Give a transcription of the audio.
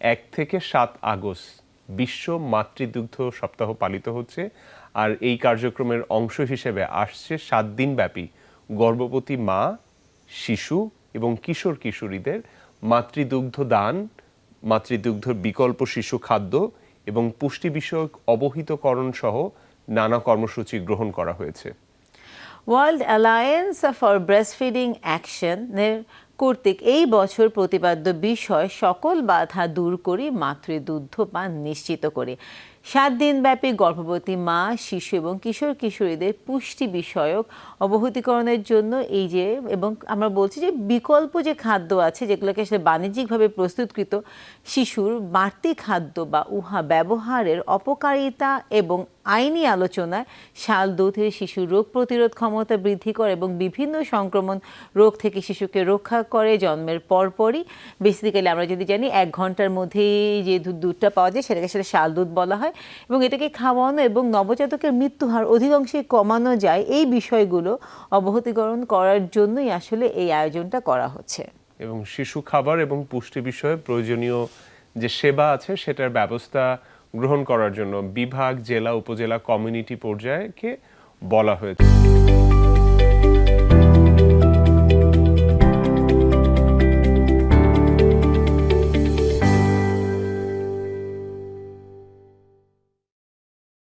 এক থেকে সাত আগস্ট বিশ্ব মাতৃদুগ্ধ সপ্তাহ পালিত হচ্ছে আর এই কার্যক্রমের অংশ হিসেবে আসছে সাত দিন ব্যাপী গর্ভবতী মা, শিশু এবং কিশোর কিশোরীদের মাতৃদুগ্ধ দান, মাতৃদুগ্ধ বিকল্প শিশু খাদ্য এবং পুষ্টি বিষয়ক অবহিতকরণ সহ নানা কর্মসূচি গ্রহণ করা হয়েছে। ওয়ার্ল্ড অ্যালায়েন্স ফর ব্রেস্টফিডিং অ্যাকশনের কর্তৃক এই বছর প্রতিপাদ্য বিষয় সকল বাধা দূর করে মাতৃদুগ্ধ পান নিশ্চিত করে। সাত দিনব্যাপী গর্ভবতী মা, শিশু এবং কিশোর কিশোরীদের পুষ্টি বিষয়ক অবহতিকরণের জন্য এই যে এবং আমরা বলছি যে বিকল্প যে খাদ্য আছে যেগুলোকে আসলে বাণিজ্যিকভাবে প্রস্তুতকৃত, শিশুর বাড়তি খাদ্য বা উহা ব্যবহারের অপকারিতা এবং আইনি আলোচনায় শাল দুধে শিশুর রোগ প্রতিরোধ ক্ষমতা বৃদ্ধি করে এবং বিভিন্ন সংক্রমণ রোগ থেকে শিশুকে রক্ষা করে জন্মের পরপরই। বেসিক্যালি আমরা যদি জানি এক ঘণ্টার মধ্যেই যে দুধ- দুধটা পাওয়া যায়, সেটাকে সেটা শাল, দুধ বলা হয় এবং এটাকে খাওয়ানো এবং নবজাতকের মৃত্যু হার অধিকাংশে কমানো যায়। এই বিষয়গুলো অবহতিকরণ করার জন্যই আসলে এই আয়োজনটা করা হচ্ছে। এবং শিশু খাবার এবং পুষ্টি বিষয়ে প্রয়োজনীয় যে সেবা আছে, সেটার ব্যবস্থা গ্রহণ করার জন্য বিভাগ জেলা উপজেলা কমিউনিটি পর্যায়কে বলা হয়েছে।